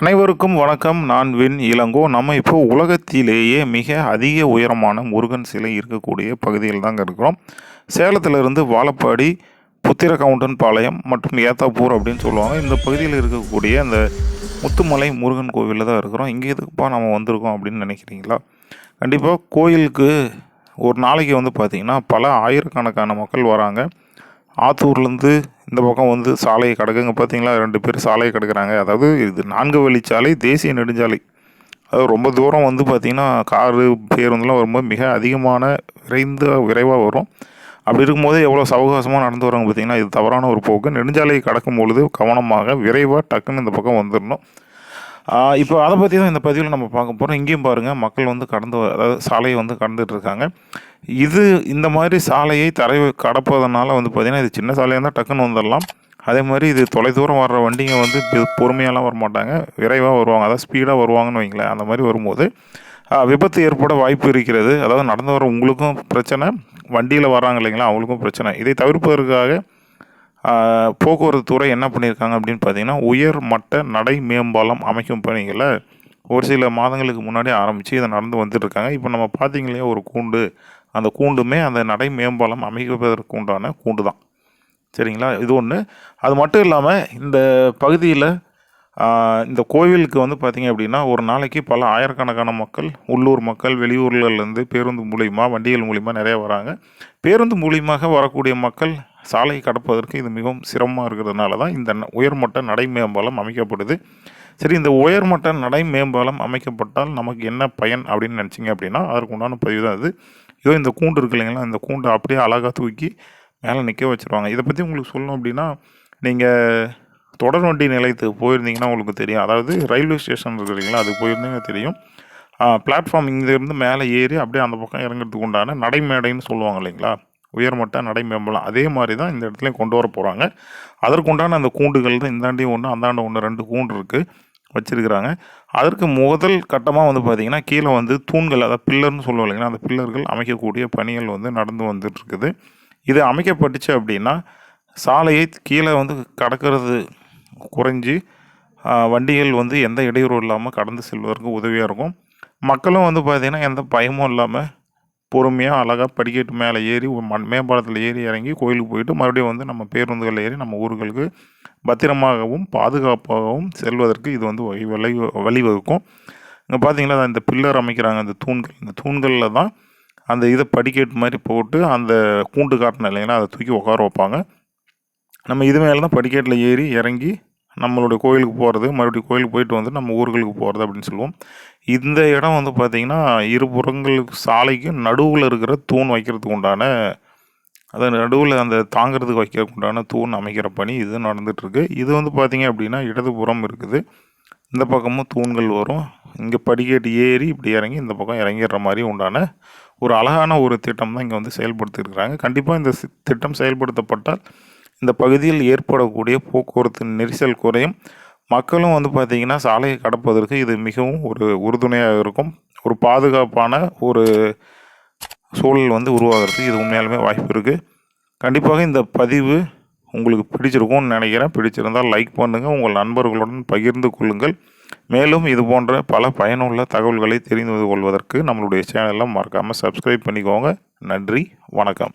அனைவருக்கும் வணக்கம். நான் வின் இளங்கோ. நம்ம இப்போ உலகத்திலேயே மிக அதிக உயரமான முருகன் சிலை இருக்கக்கூடிய பகுதியில் தாங்க இருக்கிறோம். சேலத்திலிருந்து வாழப்பாடி புத்திர கவுண்டன் பாளையம் மற்றும் ஏத்தாப்பூர் அப்படின்னு சொல்லுவாங்க. இந்த பகுதியில் இருக்கக்கூடிய அந்த முத்துமலை முருகன் கோவிலில் தான் இருக்கிறோம். இங்கே எதுக்குப்பா நம்ம வந்திருக்கோம் அப்படின்னு நினைக்கிறீங்களா? கண்டிப்பாக கோயிலுக்கு ஒரு நாளைக்கு வந்து பார்த்திங்கன்னா பல ஆயிரக்கணக்கான மக்கள் வராங்க. ஆத்தூர்லேருந்து இந்த பக்கம் வந்து சாலையை கிடக்குங்க பார்த்தீங்களா? ரெண்டு பேர் சாலையை கிடக்குறாங்க. அதாவது இது நான்கு வழிச்சாலை தேசிய நெடுஞ்சாலை. அது ரொம்ப தூரம் வந்து பார்த்திங்கன்னா காரு பேருந்துலாம் வரும்போது மிக அதிகமான விரைந்த விரைவாக வரும். அப்படி இருக்கும்போது எவ்வளோ சவகாசமாக நடந்து வராங்க பார்த்திங்கன்னா இது தவறான ஒரு போக்கு. நெடுஞ்சாலையை கடக்கும் பொழுது கவனமாக விரைவாக டக்குன்னு இந்த பக்கம் வந்துடணும் இப்போ அதை பற்றி தான் இந்த பதிவில் நம்ம பார்க்க போகிறோம் இங்கேயும் பாருங்கள் மக்கள் வந்து கடந்து அதாவது சாலையை வந்து கடந்துட்டு இருக்காங்க. இது இந்த மாதிரி சாலையை தரை கடப்பதனால வந்து பார்த்திங்கன்னா இது சின்ன சாலையாக இருந்தால் டக்குன்னு வந்துடலாம் அதே மாதிரி இது தொலைதூரம் வர்ற வண்டிங்க வந்து பொறுமையெல்லாம் வர மாட்டாங்க விரைவாக வருவாங்க. அதாவது ஸ்பீடாக வருவாங்கன்னு வைங்களேன் அந்த மாதிரி வரும்போது. விபத்து ஏற்பட வாய்ப்பு இருக்கிறது. அதாவது நடந்து வர உங்களுக்கும் பிரச்சனை. வண்டியில் வராங்க இல்லைங்களா அவங்களுக்கும் பிரச்சனை. இதை தவிர்ப்பதற்காக போக்குவரத்து துறை என்ன பண்ணியிருக்காங்க அப்படின்னு பார்த்தீங்கன்னா உயர் மட்ட நடை மேம்பாலம் அமைக்கும் பணிகளை ஒரு சில மாதங்களுக்கு முன்னாடி ஆரம்பித்து இதை நடந்து வந்துட்டுருக்காங்க. இப்போ நம்ம பார்த்தீங்களே ஒரு கூண்டு. அந்த கூண்டுமே அந்த நடை மேம்பாலம் அமைப்பதற்கு உண்டான கூண்டு தான். சரிங்களா? இது ஒன்று அது மட்டும் இல்லாமல் இந்த பகுதியில் இந்த கோவிலுக்கு வந்து பார்த்திங்க அப்படின்னா ஒரு நாளைக்கு பல ஆயிரக்கணக்கான மக்கள் உள்ளூர் மக்கள் வெளியூர்லேருந்து பேருந்து மூலிமா வண்டிகள் மூலிமா நிறைய வராங்க. பேருந்து மூலியமாக வரக்கூடிய மக்கள் சாலையை கடப்பதற்கு இது மிகவும் சிரமமாக இருக்கிறதுனால தான் இந்த உயர்மட்ட நடை மேம்பாலம் அமைக்கப்படுது. சரி இந்த உயர்மட்ட நடை மேம்பாலம் அமைக்கப்பட்டால் நமக்கு என்ன பயன் அப்படின்னு நினச்சிங்க அப்படின்னா அதற்கு உண்டான பதிவு தான் அது இதோ இந்த கூண்டு இருக்கு இல்லைங்களா இந்த கூண்டு அப்படியே அழகாக தூக்கி மேலே நிற்க வச்சுருவாங்க. இதை பற்றி உங்களுக்கு சொல்லணும் அப்படின்னா நீங்கள் தொடர் வண்டி நிலையத்துக்கு போயிருந்தீங்கன்னா உங்களுக்கு தெரியும். அதாவது ரயில்வே ஸ்டேஷன் இருக்கு இல்லைங்களா அது போயிருந்தீங்கன்னா தெரியும். பிளாட்ஃபார்ம் இங்கேருந்து மேலே ஏறி அப்படியே அந்த பக்கம் இறங்குறதுக்கு உண்டான நடைமேடைன்னு சொல்லுவாங்க இல்லைங்களா உயர்மட்ட நடை மேம்பலம் அதே மாதிரி தான் இந்த இடத்துலையும் கொண்டு வர போகிறாங்க அதற்குண்டான அந்த கூண்டுகள் தான் இந்தாண்டியும் ஒன்று அந்தாண்ட ஒன்று ரெண்டு கூண்டு இருக்குது வச்சுருக்கிறாங்க. அதற்கு முதல் கட்டமாக வந்து பார்த்திங்கன்னா கீழே வந்து தூண்கள் அதாவது பில்லர்னு சொல்லுவோம் இல்லைங்கன்னா அந்த பில்லர்கள் அமைக்கக்கூடிய பணிகள் வந்து நடந்து வந்துட்டுருக்குது. இது அமைக்கப்பட்டுச்சு அப்படின்னா சாலையை கீழே வந்து கடக்கிறது குறைஞ்சி வண்டிகள் வந்து எந்த இடையூறும் இல்லாமல் கடந்து செல்வதற்கு உதவியாக இருக்கும். மக்களும் வந்து பார்த்திங்கன்னா எந்த பயமும் இல்லாமல் பொறுமையாக அழகாக படிக்கட்டு மேலே ஏறி மண் மேம்பாலத்தில் ஏறி இறங்கி கோயிலுக்கு போயிட்டு மறுபடியும் வந்து நம்ம பேருந்துகளில் ஏறி நம்ம ஊர்களுக்கு பத்திரமாகவும் பாதுகாப்பாகவும் செல்வதற்கு இது வந்து வழி வழி வழிவகுக்கும். இங்கே பார்த்தீங்கன்னா இந்த பில்லர் அமைக்கிறாங்க அந்த தூண்கள். இந்த தூண்களில் தான் அந்த இதை படிக்கட்டு மாதிரி போட்டு அந்த கூண்டு காட்டின இல்லைங்களா அதை தூக்கி உட்கார வைப்பாங்க. நம்ம இது மேலே தான் படிக்கட்டில் ஏறி இறங்கி நம்மளுடைய கோயிலுக்கு போகிறது மறுபடியும் கோயிலுக்கு போயிட்டு வந்து நம்ம ஊர்களுக்கு போகிறது அப்படின்னு சொல்லுவோம். இந்த இடம் வந்து பார்த்திங்கன்னா இருபுறங்களுக்கு சாலைக்கு நடுவில் இருக்கிற தூண் வைக்கிறதுக்கு உண்டான அதை நடுவில் அந்த தாங்கிறதுக்கு வைக்கிறதுக்கு உண்டான தூண் அமைக்கிற பணி இது நடந்துகிட்ருக்கு இது வந்து பார்த்திங்க அப்படின்னா இடதுபுறம் இருக்குது. இந்த பக்கமும் தூண்கள் வரும். இங்கே படிக்கட்டு ஏறி இப்படி இறங்கி இந்த பக்கம் இறங்கிடுற மாதிரி உண்டான ஒரு அழகான ஒரு திட்டம் தான் இங்கே வந்து செயல்படுத்தியிருக்கிறாங்க. கண்டிப்பாக இந்த திட்டம் செயல்படுத்தப்பட்டால் இந்த பகுதியில் ஏற்படக்கூடிய போக்குவரத்து நெரிசல் குறையும். மக்களும் வந்து பார்த்திங்கன்னா சாலையை கடப்பதற்கு இது மிகவும் ஒரு உறுதுணையாக இருக்கும். ஒரு பாதுகாப்பான ஒரு சூழல் வந்து உருவாகிறதுக்கு இது உண்மையாலுமே வாய்ப்பு இருக்குது கண்டிப்பாக இந்த பதிவு உங்களுக்கு பிடிச்சிருக்கும்னு நினைக்கிறேன். பிடிச்சிருந்தால் லைக் பண்ணுங்கள் உங்கள் நண்பர்களுடன் பகிர்ந்து கொள்ளுங்கள். மேலும் இது போன்ற பல பயனுள்ள தகவல்களை தெரிந்து கொள்வதற்கு நம்மளுடைய சேனலில் மறக்காமல் சப்ஸ்கிரைப் பண்ணிக்கோங்க. நன்றி. வணக்கம்.